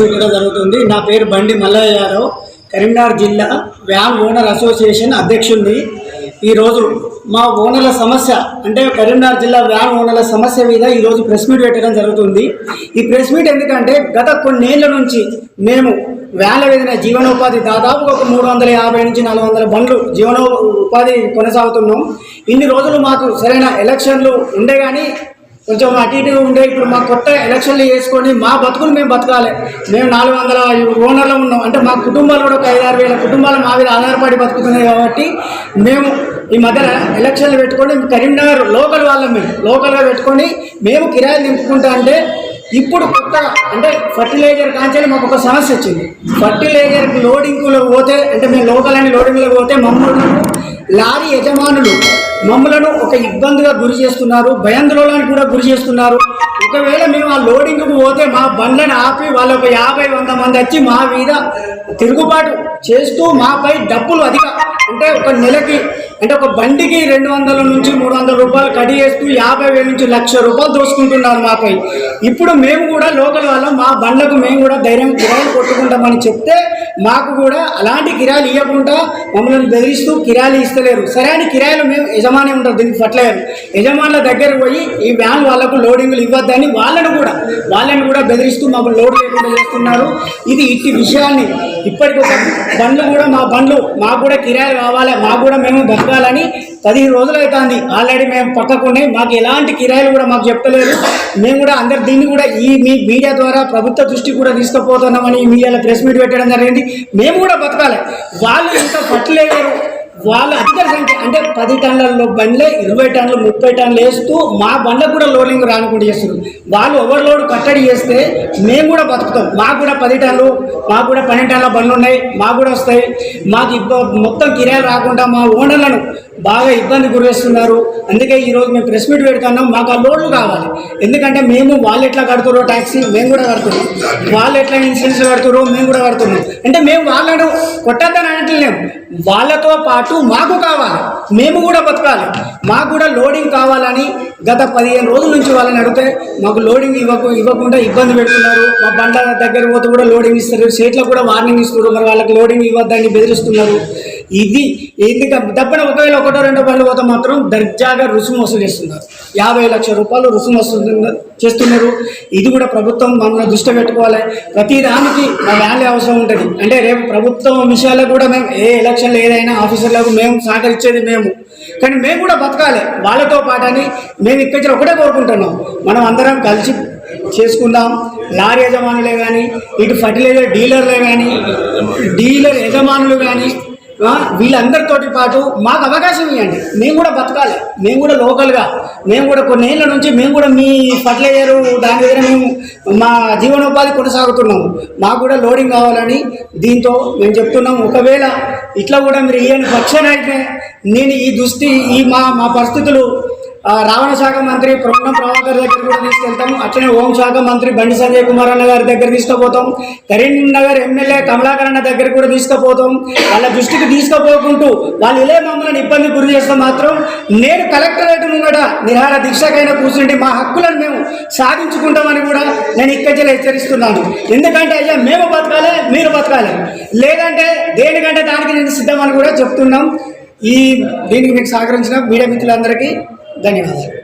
పెట్టడం జరుగుతుంది. నా పేరు బండి మల్లయ్య యాదవ్ కరీంనగర్ జిల్లా వ్యాన్ ఓనర్ అసోసియేషన్ అధ్యక్షుడిని. ఈరోజు మా ఓనర్ల సమస్య అంటే కరీంనగర్ జిల్లా వ్యాన్ ఓనర్ల సమస్య మీద ఈరోజు ప్రెస్ మీట్ పెట్టడం జరుగుతుంది. ఈ ప్రెస్ మీట్ ఎందుకంటే గత కొన్నేళ్ళ నుంచి మేము వ్యాన్ల మీద జీవనోపాధి దాదాపు ఒక మూడు వందల యాభై నుంచి నాలుగు వందల బండ్లు జీవనో ఉపాధి కొనసాగుతున్నాం. ఇన్ని రోజులు మాకు సరైన ఎలక్షన్లు ఉండే కానీ కొంచెం అటు ఇటు ఉండే ఇప్పుడు మా కొత్త ఎలక్షన్లు చేసుకొని మా బతుకులు మేము బతకాలి. మేము నాలుగు వందల ఓనర్లు ఉన్నాం. అంటే మా కుటుంబాలు కూడా ఒక ఐదారు వేల కుటుంబాలు మా మీద ఆధారపడి బతుకుతున్నాయి కాబట్టి మేము ఈ మధ్యన ఎలక్షన్లు పెట్టుకొని కరీంనగర్ లోకల్ వాళ్ళం మేము. లోకల్గా పెట్టుకొని మేము కిరాయిలు నింపుకుంటా అంటే ఇప్పుడు కొత్త అంటే ఫర్టిలైజర్ కాంచాలి మాకు ఒక సమస్య వచ్చింది. ఫర్టిలైజర్ లోడింగ్లో పోతే అంటే మేము లోకల్ అని లోడింగ్లో పోతే మమ్మల్ని లారీ యజమానులు మమ్మలను ఒక ఇబ్బందిగా గురి చేస్తున్నారు భయాందోళనకు కూడా గురి చేస్తున్నారు. ఒకవేళ మేము ఆ లోడింగ్కు పోతే మా బండ్లను ఆపి వాళ్ళ ఒక యాభై వంద మంది వచ్చి మా మీద తిరుగుబాటు చేస్తూ మాపై డబ్బులు అధిక అంటే ఒక నెలకి అంటే ఒక బండికి రెండు వందల నుంచి మూడు వందల రూపాయలు కడి చేస్తూ యాభై వేల నుంచి లక్ష రూపాయలు దోసుకుంటున్నారు మాపై. ఇప్పుడు మేము కూడా లోకల్ వాళ్ళం మా బండ్లకు మేము కూడా ధైర్యం కిరాయిలు కొట్టుకుంటామని చెప్తే మాకు కూడా అలాంటి కిరాయిలు ఇవ్వకుండా మమ్మల్ని బెదిరిస్తూ కిరాయిలు ఇస్తలేరు. సరే అని కిరాయిలు మేము యజమాని ఉంటారు దీనికి పట్టలేరు. యజమానుల దగ్గర పోయి ఈ వ్యాన్ వాళ్ళకు లోడింగ్లు ఇవ్వద్దని వాళ్ళను కూడా వాళ్ళని కూడా బెదిరిస్తూ మాకు లోడ్ లేకుండా చేస్తున్నారు. ఇది ఇట్టి విషయాన్ని ఇప్పటికొక బండ్లు కూడా మా బండ్లు మాకు కూడా కిరాయి కావాలి మాకు కూడా మేము బతకాలని పదిహేను రోజులు అవుతుంది ఆల్రెడీ మేము పక్కకున్నాయి మాకు ఎలాంటి కిరాయిలు కూడా మాకు చెప్పలేదు. మేము కూడా అందరు దీన్ని కూడా ఈ మీ మీడియా ద్వారా ప్రభుత్వ దృష్టి కూడా తీసుకుపోతున్నామని ఈ మీడియాలో ప్రెస్ మీట్ పెట్టడం జరిగింది. మేము కూడా బతకాలి. వాళ్ళు ఇంకా పట్టలేరు వాళ్ళ అధిక సంఖ్య అంటే పది టన్నుల బండ్లే ఇరవై టన్నులు ముప్పై టన్నులు వేస్తూ మా బండ్లకు కూడా లోడింగ్ రానుకుంటూ చేస్తారు వాళ్ళు ఓవర్లోడ్ కట్టడి చేస్తే మేము కూడా బతుకుతాం. మాకు కూడా పది టన్నులు మాకు కూడా పన్నెండు టన్నుల బండ్లు ఉన్నాయి మాకు కూడా వస్తాయి. మాకు మొత్తం కిరాయిలు రాకుండా మా ఓనర్లను బాగా ఇబ్బంది గురిస్తున్నారు అందుకే ఈరోజు మేము ప్రెస్ మీట్ పెడుతున్నాం. మాకు ఆ లోన్లు కావాలి. ఎందుకంటే మేము వాళ్ళు ఎట్లా కడుతురో ట్యాక్సీ మేము కూడా కడుతున్నాం. వాళ్ళు ఎట్లా ఇన్సూరెన్స్ కడుతురో మేము కూడా కడుతున్నాం. అంటే మేము వాళ్ళను కొట్టద్దని అనట్లేము వాళ్ళతో పాటు మాకు కావాలి. మేము కూడా బతకాలి. మాకు కూడా లోడింగ్ కావాలని గత పదిహేను రోజుల నుంచి వాళ్ళని అడిగితే మాకు లోడింగ్ ఇవ్వకు ఇవ్వకుండా ఇబ్బంది పెడుతున్నారు. మా బండ్ల దగ్గర పోతే కూడా లోడింగ్ ఇస్తారు. సీట్లో కూడా వార్నింగ్ ఇస్తున్నారు. మరి వాళ్ళకి లోడింగ్ ఇవ్వద్దని బెదిరిస్తున్నారు. ఇది ఎందుకంటే దప్పన ఒకవేళ ఒకటో రెండో పనులు పోతే మాత్రం దర్జాగా రుసుము వసూలు చేస్తున్నారు. యాభై లక్షల రూపాయలు రుసుము వసూలు చేస్తున్నారు. ఇది కూడా ప్రభుత్వం మమ్మల్ని దృష్టి పెట్టుకోవాలి. ప్రతిదానికి మా వ్యాలీ అవసరం ఉంటుంది. అంటే రేపు ప్రభుత్వం విషయాల్లో కూడా మేము ఏ ఎలక్షన్లు ఏదైనా ఆఫీసర్లకు మేము సహకరించేది మేము. కానీ మేము కూడా బతకాలి. వాళ్ళతో పాటని మేము ఇక్కడి ఒకటే కోరుకుంటున్నాం. మనం అందరం కలిసి చేసుకుందాం. లారీ యజమానులే కానీ ఇటు ఫర్టిలైజర్ డీలర్లే కానీ డీలర్ యజమానులు కానీ వీళ్ళందరితోటి పాటు మాకు అవకాశం ఇవ్వండి మేము కూడా బతకాలి. మేము కూడా లోకల్గా. మేము కూడా కొన్నేళ్ళ నుంచి మేము కూడా మీ ఫర్టిలైజర్ దాని దగ్గర మేము మా జీవనోపాధి కొనసాగుతున్నాము. మాకు కూడా లోడింగ్ కావాలని దీంతో మేము చెప్తున్నాం. ఒకవేళ ఇట్లా కూడా మీరు ఇవ్వని పక్షాన అయితే నేను ఈ దుస్థి ఈ మా మా పరిస్థితులు రవాణా శాఖ మంత్రి ప్రవణ ప్రభాకర్ దగ్గర కూడా తీసుకెళ్తాం అట్లనే హోంశాఖ మంత్రి బండి సంజయ్ కుమార్ అన్న గారి దగ్గర తీసుకుపోతాం. కరీంనగర్ ఎమ్మెల్యే కమలాకర్ అన్న దగ్గర కూడా తీసుకుపోతాం. వాళ్ళ దృష్టికి తీసుకుపోకుంటూ వాళ్ళు ఇలే మమ్మల్ని ఇబ్బంది గురి చేస్తే మాత్రం నేను కలెక్టరేట్ ముంగట నిరాహార దీక్షకైనా కూర్చుంటే మా హక్కులను మేము సాధించుకుంటామని కూడా నేను ఇక్కడి హెచ్చరిస్తున్నాను. ఎందుకంటే అయ్యా మేము బతకాలి మీరు బతకాలి. లేదంటే దేనికంటే దానికి నేను సిద్ధమని కూడా చెప్తున్నాం. ఈ దీనికి మీకు సహకరించిన మీడియా మిత్రులందరికీ ಧನ್ಯವಾದಗಳು